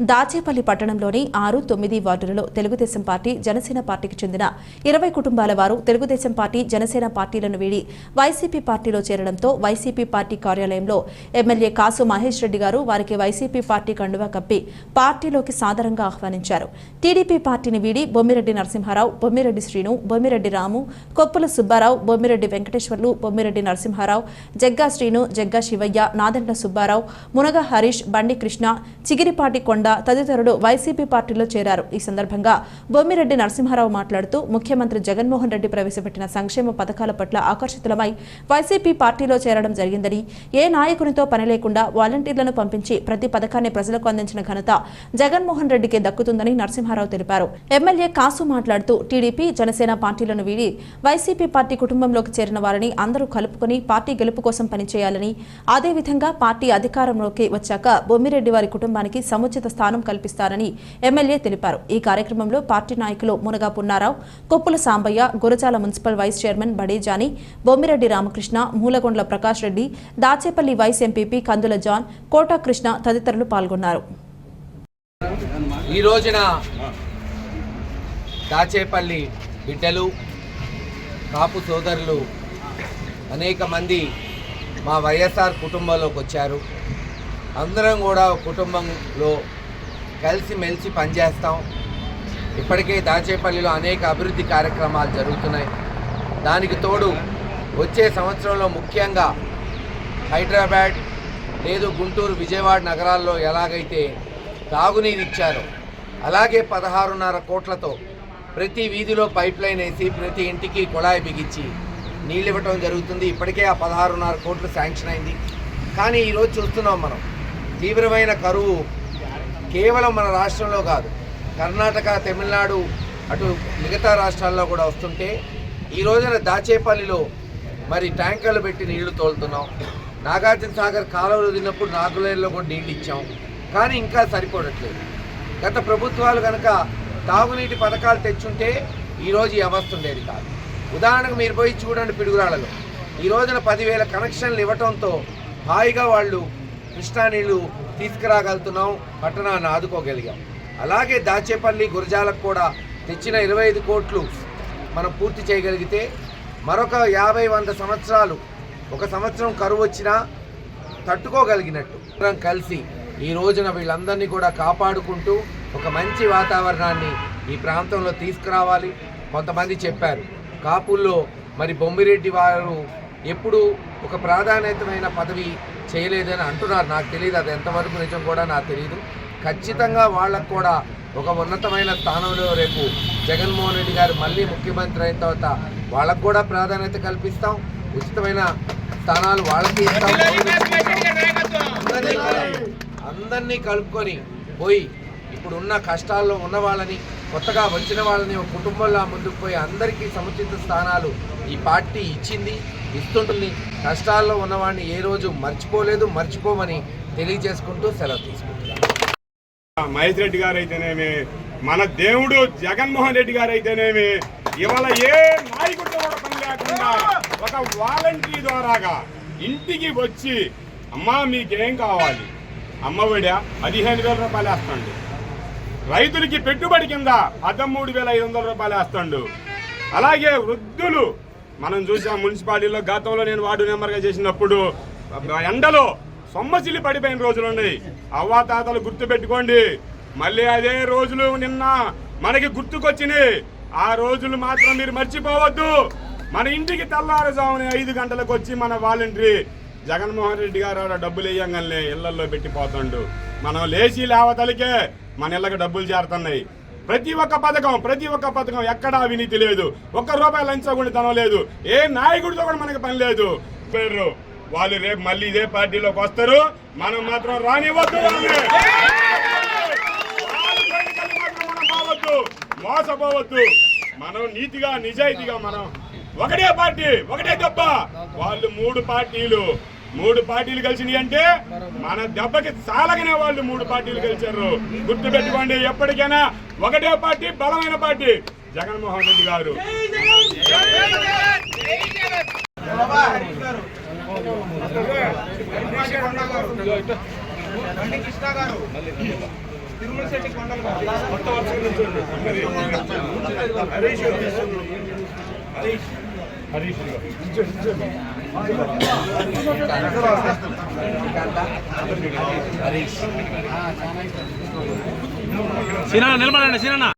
దాచేపల్లి పట్టణంలోని ఆరు తొమ్మిది వార్డులలో తెలుగుదేశం పార్టీ జనసేన పార్టీకి చెందిన ఇరవై కుటుంబాల వారు తెలుగుదేశం పార్టీ జనసేన పార్టీలను వీడి వైసీపీ పార్టీలో చేరడంతో వైసీపీ పార్టీ కార్యాలయంలో ఎమ్మెల్యే కాసు మహేష్ రెడ్డి గారు వారికి వైసీపీ పార్టీ కండువా కప్పి పార్టీలోకి సాదరంగా ఆహ్వానించారు. టీడీపీ పార్టీని వీడి బొమ్మిరెడ్డి నరసింహారావు బొమ్మిరెడ్డి శ్రీను బొమ్మిరెడ్డి రాము కొప్పుల సుబ్బారావు బొమ్మిరెడ్డి వెంకటేశ్వర్లు బొమ్మిరెడ్డి నరసింహారావు జగ్గా శ్రీను జగ్గా శివయ్య నాదెండ్ల సుబ్బారావు మునగ హరీష్ బండి కృష్ణ చిగిరిపాటి కొండ తదితరులు వైసీపీ పార్టీలో చేరారు. ఈ సందర్భంగా బొమ్మిరెడ్డి నరసింహారావు మాట్లాడుతూ ముఖ్యమంత్రి జగన్మోహన్ రెడ్డి ప్రవేశపెట్టిన సంక్షేమ పథకాల పట్ల ఆకర్షితులమై వైసీపీ పార్టీలో చేరడం జరిగిందని ఏ నాయకునితో పని లేకుండా వాలంటీర్లను పంపించి ప్రతి పథకాన్ని ప్రజలకు అందించిన ఘనత జగన్మోహన్ రెడ్డికి దక్కుతుందని నరసింహారావు తెలిపారు. ఎమ్మెల్యే కాసు మాట్లాడుతూ టీడీపీ జనసేన పార్టీలను వీడి వైసీపీ పార్టీ కుటుంబంలోకి చేరిన వారిని అందరూ కలుపుకొని పార్టీ గెలుపు కోసం పనిచేయాలని అదేవిధంగా పార్టీ అధికారంలోకి వచ్చాక బొమ్మిరెడ్డి వారి కుటుంబానికి సముచిత స్థానం కల్పిస్తారని ఎమ్మెల్యే తెలిపారు. ఈ కార్యక్రమంలో పార్టీ నాయకులు Munaga Punnarao Koppula Sambaiah Gurajala municipal vice chairman Badejani Bommireddy Ramakrishna Mulagondla Prakash Reddy Dachepalli vice MPP Kandula John Kota Krishna తదితరులు పాల్గొన్నారు. ఈ రోజున దాచేపల్లి బిడ్డలు కాపు సోదరులు అనేక మంది మా వైఎస్ఆర్ కుటుంబంలోకి వచ్చారు. అందరం కూడా కుటుంబంలో కలిసి మెలిసి పనిచేస్తాం. ఇప్పటికే దాచేపల్లిలో అనేక అభివృద్ధి కార్యక్రమాలు జరుగుతున్నాయి. దానికి తోడు వచ్చే సంవత్సరంలో ముఖ్యంగా హైదరాబాద్ లేదు గుంటూరు విజయవాడ నగరాల్లో ఎలాగైతే తాగునీరు ఇచ్చారో అలాగే పదహారున్నర కోట్లతో ప్రతి వీధిలో పైప్ లైన్ వేసి ప్రతి ఇంటికి కుళాయి బిగించి నీళ్ళు ఇవ్వటం జరుగుతుంది. ఇప్పటికే ఆ పదహారున్నర కోట్లు శాంక్షన్ అయింది. కానీ ఈరోజు చూస్తున్నాం మనం తీవ్రమైన కరువు కేవలం మన రాష్ట్రంలో కాదు కర్ణాటక తమిళనాడు అటు మిగతా రాష్ట్రాల్లో కూడా వస్తుంటే ఈ రోజున దాచేపల్లిలో మరి ట్యాంకర్లు పెట్టి నీళ్ళు తోలుతున్నాం. నాగార్జున సాగర్ కాలువలు తిన్నప్పుడు నాగులేరులో కూడా నీళ్ళు ఇచ్చాం. కానీ ఇంకా సరిపోవట్లేదు. గత ప్రభుత్వాలు కనుక తాగునీటి పథకాలు తెచ్చుంటే ఈరోజు ఈ అవస్థ ఉండేది కాదు. ఉదాహరణకు మీరు పోయి చూడండి పిడుగురాళ్ళలో. ఈ రోజున పదివేల కనెక్షన్లు ఇవ్వటంతో హాయిగా వాళ్ళు కృష్ణా నీళ్ళు తీసుకురాగలుగుతున్నాం పట్టణాన్ని ఆదుకోగలిగాం. అలాగే దాచేపల్లి గురజాలకు కూడా తెచ్చిన ఇరవై ఐదు కోట్లు మనం పూర్తి చేయగలిగితే మరొక యాభై వంద సంవత్సరాలు ఒక సంవత్సరం కరువు వచ్చినా తట్టుకోగలిగినట్టు. కలిసి ఈ రోజున వీళ్ళందరినీ కూడా కాపాడుకుంటూ ఒక మంచి వాతావరణాన్ని ఈ ప్రాంతంలో తీసుకురావాలి. కొంతమంది చెప్పారు కాపుల్లో మరి బొమ్మిరెడ్డి వారు ఎప్పుడు ఒక ప్రాధాన్యతమైన పదవి చేయలేదని అంటున్నారు నాకు తెలియదు అది ఎంతవరకు నిజం కూడా నాకు తెలియదు ఖచ్చితంగా వాళ్ళకు కూడా ఒక ఉన్నతమైన స్థానంలో రేపు జగన్మోహన్ రెడ్డి గారు మళ్ళీ ముఖ్యమంత్రి అయిన తర్వాత వాళ్ళకు కూడా ప్రాధాన్యత కల్పిస్తాం ఉచితమైన స్థానాలు వాళ్ళకి ఇస్తాం అందరినీ అందరినీ కలుపుకొని పోయి ఇప్పుడు ఉన్న కష్టాల్లో ఉన్న వాళ్ళని కొత్తగా వచ్చిన వాళ్ళని ఒక కుటుంబంలో ముందుకు పోయి అందరికీ సముచిత స్థానాలు ఈ పార్టీ ఇచ్చింది ఇస్తుంటుంది. కష్టాల్లో ఉన్నవాడిని ఏ రోజు మర్చిపోలేదు మర్చిపోమని తెలియజేసుకుంటూ సెలవు తీసుకుంటున్నాను. మహేష్ రెడ్డి గారు అయితేనేమి మన దేవుడు జగన్మోహన్ రెడ్డి గారు అయితేనేమి ఇవాళ ఏ నాయకుడితో కూడా పని లేకుండా ఒక వాలంటీ ద్వారాగా ఇంటికి వచ్చి అమ్మా మీకేం కావాలి? అమ్మఒడా పదిహేను వేల రూపాయలు వేస్తాడు. రైతులకి పెట్టుబడి కింద పదమూడు వేల ఐదు వందల రూపాయలు వేస్తాడు. అలాగే వృద్ధులు మనం చూసాం మున్సిపాలిటీలో గతంలో నేను వార్డు మెంబర్గా చేసినప్పుడు ఎండలో సొమ్మసిల్లి పడిపోయిన రోజులు ఉన్నాయి. అవ్వాతాతలు గుర్తుపెట్టుకోండి. గుర్తు పెట్టుకోండి మళ్ళీ అదే రోజులు నిన్న మనకి గుర్తుకొచ్చినాయి. ఆ రోజులు మాత్రం మీరు మర్చిపోవద్దు. మన ఇంటికి తెల్లారుజామున ఐదు గంటలకు వచ్చి మన వాలంటరీ జగన్మోహన్ రెడ్డి గారు డబ్బులు వేయంగానే ఇళ్ళల్లో పెట్టిపోతుండు మనం లేచి లేవతలికే మన ఇళ్ళకి డబ్బులు చేరుతున్నాయి. ప్రతి ఒక్క పథకం ప్రతి ఒక్క పథకం ఎక్కడా అవినీతి లేదు. ఒక్క రూపాయి లంచగొండితనం లేదు. ఏ నాయకుడితో కూడా మనకి పని లేదు. పేరు వాళ్ళు రేపు మళ్ళీ ఇదే పార్టీలోకి వస్తారు. మనం మాత్రం రానివ్వద్దు పోవద్దు మోసపోవద్దు. మనం నీతిగా నిజాయితీగా మనం ఒకటే పార్టీ ఒకటే తప్ప వాళ్ళు మూడు పార్టీలు. మూడు పార్టీలు కలిసినాయి అంటే మన దెబ్బకి చాలగానే వాళ్ళు మూడు పార్టీలు కలిశారు. గుర్తు పెట్టుకోండి ఎప్పటికైనా ఒకటే పార్టీ బలమైన పార్టీ. జగన్మోహన్ రెడ్డి గారు. బండి కృష్ణ గారు. తిరుమల శెట్టి కొండలు కొత్త వర్షం నుంచోండి. హరీష్ హరీష్ హరీష్ சீனா நிலமண்ண சீனா